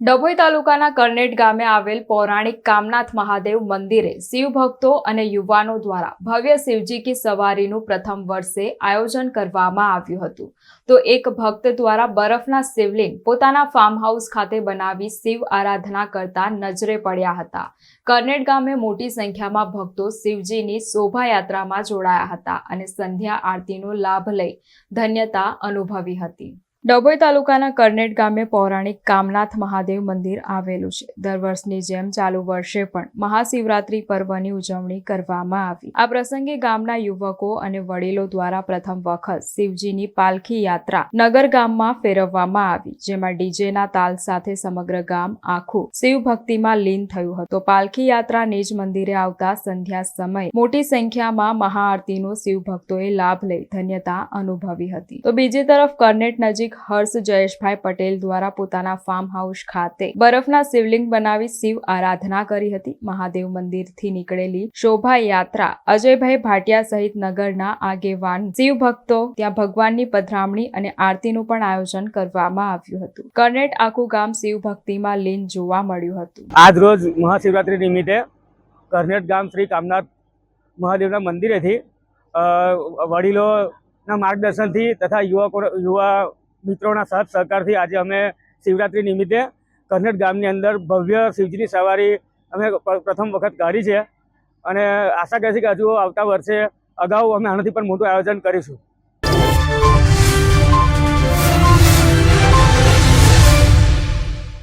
ડભોઈ તાલુકાના કરનેટ ગામે આવેલ પૌરાણિક કામનાથ મહાદેવ મંદિરે શિવ ભક્તો અને યુવાનો દ્વારા ભવ્ય શિવજી કી સવારીનું પ્રથમ વર્ષે આયોજન કરવામાં આવ્યું હતું. તો એક ભક્ત દ્વારા બરફના શિવલિંગ પોતાના ફાર્મ હાઉસ ખાતે બનાવી શિવ આરાધના કરતા નજરે પડ્યા હતા. કરનેટ ગામે મોટી સંખ્યામાં ભક્તો શિવજીની શોભાયાત્રામાં જોડાયા હતા અને સંધ્યા આરતીનો લાભ લઈ ધન્યતા અનુભવી હતી. ડભોઈ તાલુકાના કરનેટ ગામે પૌરાણિક કામનાથ મહાદેવ મંદિર આવેલું છે. દર વર્ષની જેમ ચાલુ વર્ષે પણ મહાશિવરાત્રી પર્વની ઉજવણી કરવામાં આવી. આ પ્રસંગે ગામના યુવકો અને વડીલો દ્વારા પ્રથમ વખત શિવજીની પાલખી યાત્રા નગર ગામમાં ફેરવવામાં આવી, જેમાં ડીજેના તાલ સાથે સમગ્ર ગામ આખું શિવ ભક્તિમાં લીન થયું હતું. પાલખી યાત્રા નિજ મંદિરે આવતા સંધ્યા સમયે મોટી સંખ્યામાં મહાઆરતીનો શિવ ભક્તોએ લાભ લઈ ધન્યતા અનુભવી હતી. તો બીજી તરફ કરનેટ નજીક હર્ષ જયેશભાઈ પટેલ દ્વારા પોતાના ફાર્મ હાઉસ ખાતે બરફના શિવલિંગ બનાવી શિવ આરાધના કરી હતી. મહાદેવ મંદિરથી નીકળેલી શોભાયાત્રા અજયભાઈ ભાટિયા સહિત નગરના આગેવાન શિવ ભક્તો ત્યાં ભગવાનની પધરામણી અને આરતીનું પણ આયોજન કરવામાં આવ્યું હતું. કરનેટ આખું ગામ શિવ ભક્તિમાં લીન જોવા મળ્યું હતું. આજ રોજ મહાશિવરાત્રિ નિમિત્તે કરનેટ ગામ શ્રી કામનાથ મહાદેવના મંદિરેથી વડીલોના માર્ગદર્શનથી તથા યુવકો, યુવા મિત્રોના સાથ સહકારથી આજે અમે શિવરાત્રિ નિમિત્તે કરનેટ ગામની અંદર ભવ્ય શિવજીની સવારી અમે પ્રથમ વખત કાઢી છે. અને આશા કરીએ છીએ કે હજુ આવતા વર્ષે અગાઉ અમે આનાથી પણ મોટું આયોજન કરીશું.